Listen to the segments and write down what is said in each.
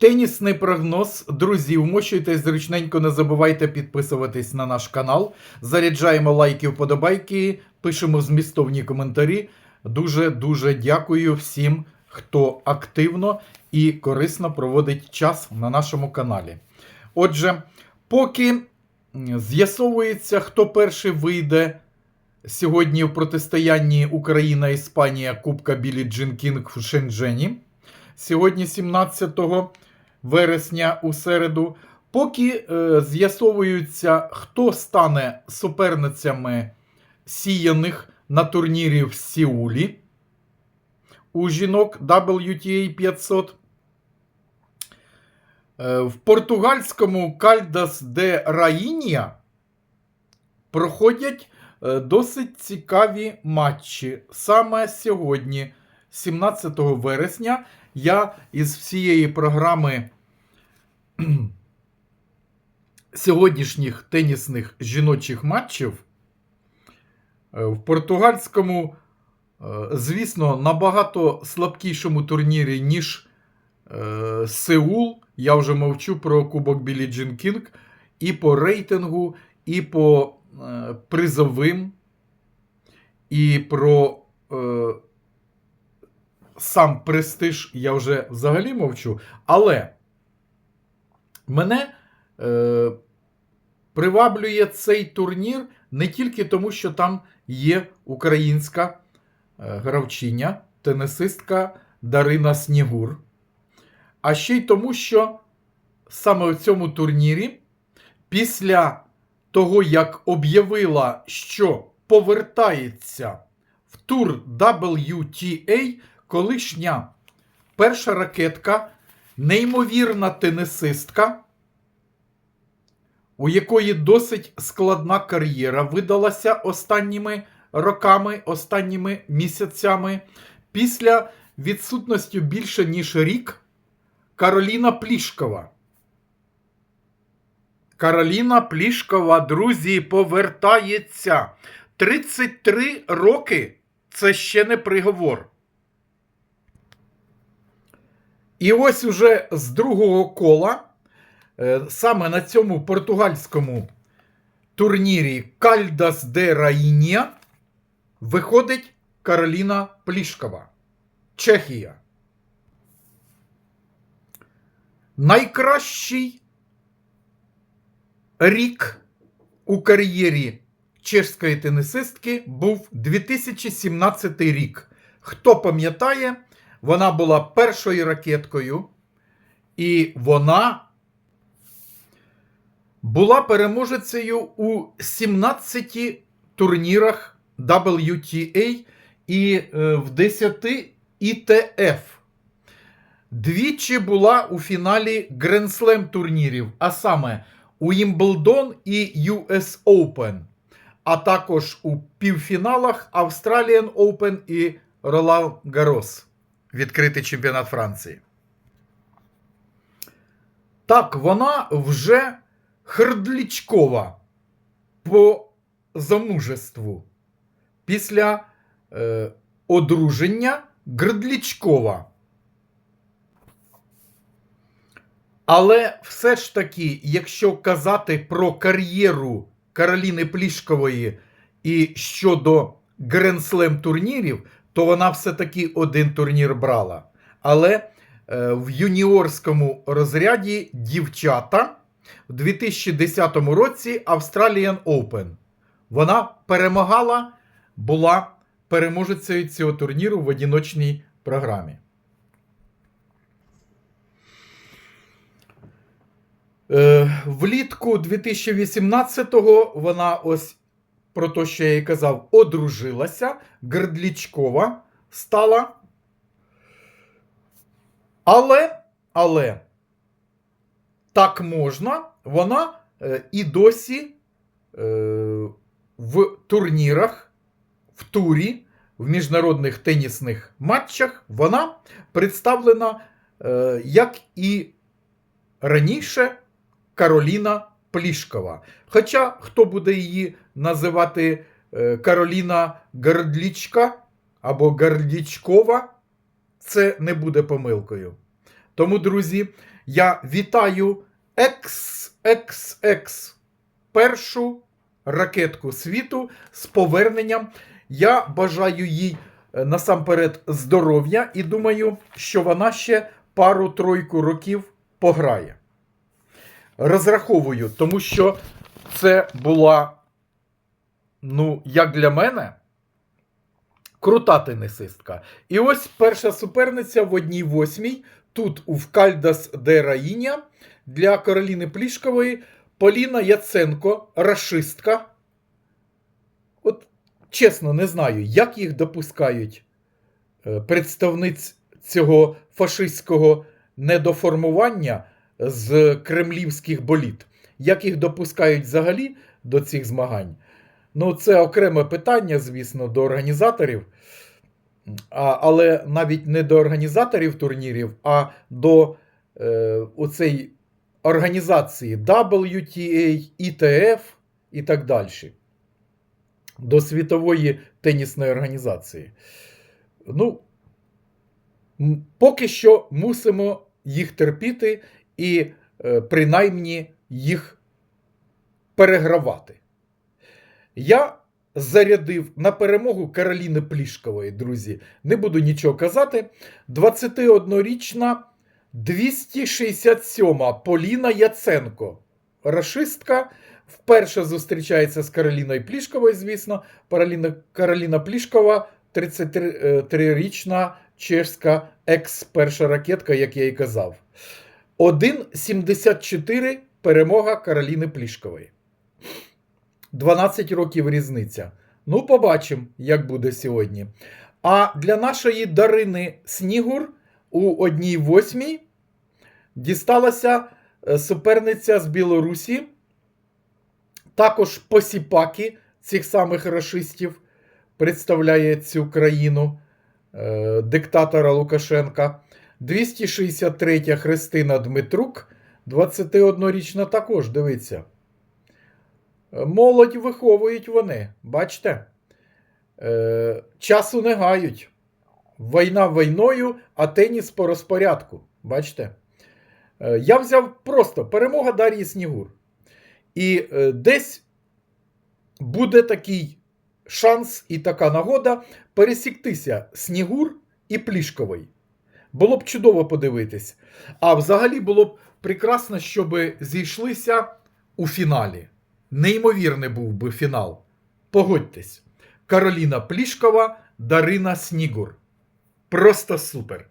Тенісний прогноз. Друзі, вмощуйтесь зручненько, не забувайте підписуватись на наш канал. Заряджаємо лайки, вподобайки, пишемо змістовні коментарі. Дуже-дуже дякую всім, хто активно і корисно проводить час на нашому каналі. Отже, поки з'ясовується, хто перший вийде сьогодні в протистоянні Україна-Іспанія Кубка Білі Джин Кінг в Шенджені. Сьогодні, 17 вересня, у середу. Поки е, з'ясовується, хто стане суперницями сіяних на турнірі в Сеулі у жінок WTA 500. Е, в португальському Кальдас де Раїнія проходять е, досить цікаві матчі. Саме сьогодні, 17 вересня, я із всієї програми сьогоднішніх тенісних жіночих матчів е, в португальському, е, звісно, набагато слабкішому турнірі, ніж е, Сеул. Я вже мовчу про Кубок Білі Джин Кінг і по рейтингу, і по призовим, і про сам престиж я вже взагалі мовчу. Але мене е, приваблює цей турнір не тільки тому, що там є українська е, гравчиня, тенісистка Дарина Снігур, а ще й тому, що саме в цьому турнірі, після того, як об'явила, що повертається в тур WTA, колишня перша ракетка, неймовірна тенісистка, у якої досить складна кар'єра видалася останніми роками, останніми місяцями. Після відсутності більше ніж рік Кароліна Плішкова. Кароліна Плішкова, друзі, повертається. 33 роки це ще не приговор. І ось уже з другого кола, е, саме на цьому португальському турнірі Кальдас де Раїнія виходить Кароліна Плішкова. Чехія. Найкращий рік у кар'єрі чешської тенісистки був 2017 рік. Хто пам'ятає, вона була першою ракеткою, і вона була переможецею у 17 турнірах WTA і е, в 10 ITF. Двічі була у фіналі Гренслем турнірів, а саме Уімблдон і US Open, а також у півфіналах Australian Open і Roland Garros. Відкритий чемпіонат Франції. Так, вона вже хрдлічкова по замужеству. Після е, одруження Грдлічкова. Але все ж таки, якщо казати про кар'єру Кароліни Плішкової і щодо Гренслем турнірів, то вона все-таки один турнір брала. Але е, в юніорському розряді дівчата в 2010 році Australian Open. Вона перемагала, була переможецею цього турніру в одіночній програмі. Е, Влітку 2018-го вона ось про те, що я їй казав, одружилася, Грдлічкова стала. Але, але так можна, вона е, і досі е, в турнірах, в турі, в міжнародних тенісних матчах вона представлена, е, як і раніше, Кароліна Плішкова. Хоча хто буде її називати е, Кароліна Гордлічка або Гордлічкова, це не буде помилкою. Тому, друзі, Я вітаю XXX першу ракетку світу з поверненням. Я бажаю їй е, насамперед здоров'я і думаю, що вона ще пару-тройку років пограє. Розраховую, тому що це була, ну, як для мене, крута тенісистка. І ось перша суперниця в одній восьмій. Тут у Вкальдас де Раїня для Кароліни Плішкової Поліна Яценко, рашистка. От чесно, не знаю, як їх допускають е, представниць цього фашистського недоформування з кремлівських боліт. Як їх допускають взагалі до цих змагань? Ну, це окреме питання, звісно, до організаторів. А, але навіть не до організаторів турнірів, а до е, оцей організації WTA, ITF і так далі. До світової тенісної організації. Ну, поки що мусимо їх терпіти і е, принаймні їх перегравати. Я зарядив на перемогу Кароліни Плішкової, друзі. Не буду нічого казати. 21-річна 267-ма Поліна Яценко. Рашистка. Вперше зустрічається з Кароліною Плішковою, звісно. Кароліна, Кароліна Плішкова 33-річна чешська екс-перша ракетка, як я і казав. 1,74 перемога Кароліни Плішкової. 12 років різниця. Ну, побачимо, як буде сьогодні. А для нашої Дарини Снігур у одній восьмій дісталася е, суперниця з Білорусі, також посіпаки цих самих рашистів представляє цю країну е, диктатора Лукашенка. 263 Христина Дмитрук, 21-річна також, дивіться. Молодь виховують вони, бачите? Е, часу не гають. Війна війною, а теніс по розпорядку. Бачите? Е, я взяв просто перемога Дар'ї Снігур. І е, десь буде такий шанс і така нагода пересіктися Снігур і Плішковий. Було б чудово подивитись. А взагалі було б прекрасно, щоб зійшлися у фіналі. Неймовірний був би фінал. Погодьтесь. Кароліна Плішкова, Дарина Снігур. Просто супер.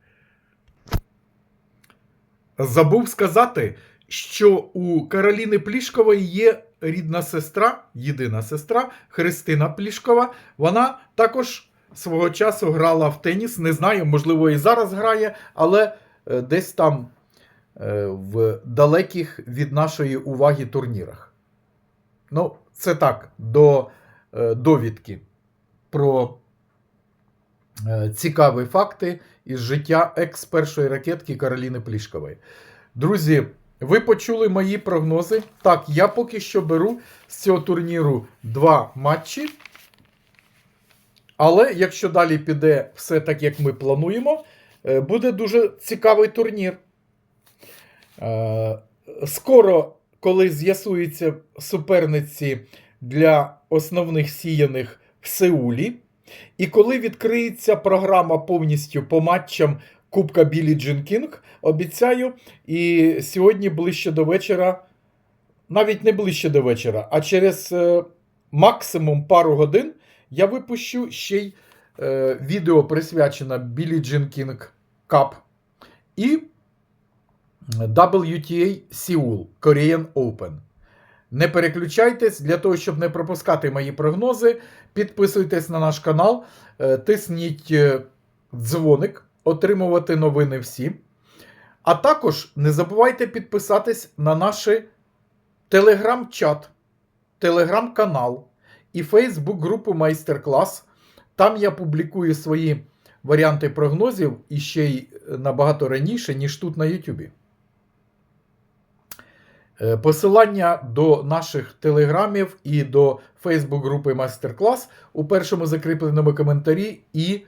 Забув сказати, що у Кароліни Плішкової є рідна сестра, єдина сестра Христина Плішкова. Вона також свого часу грала в теніс. Не знаю, можливо, і зараз грає, але е, десь там е, в далеких від нашої уваги турнірах. Ну, це так, до е, довідки про цікаві факти із життя екс-першої ракетки Кароліни Плішкової. Друзі, ви почули мої прогнози. Так, я поки що беру з цього турніру два матчі. Але якщо далі піде все так, як ми плануємо, е, буде дуже цікавий турнір. Е, Скоро, коли з'ясуються суперниці для основних сіяних в Сеулі, і коли відкриється програма повністю по матчам Кубка Білі Джин Кінг, обіцяю, і сьогодні ближче до вечора, навіть не ближче до вечора, а через е, максимум пару годин я випущу ще й е, відео присвячене Білі Джин Кінг Cup і WTA Seoul Korean Open. Не переключайтесь для того, щоб не пропускати мої прогнози. Підписуйтесь на наш канал, е, тисніть е, дзвоник, отримувати новини всі. А також не забувайте підписатись на наш телеграм-чат, телеграм-канал і Фейсбук-групу Майстер-клас. Там я публікую свої варіанти прогнозів і ще й набагато раніше, ніж тут на Ютубі. Е, Посилання до наших телеграмів і до Фейсбук-групи Майстер-клас у першому закріпленому коментарі і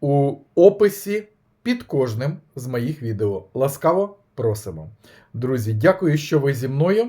у описі під кожним з моїх відео. Ласкаво просимо. Друзі, дякую, що ви зі мною.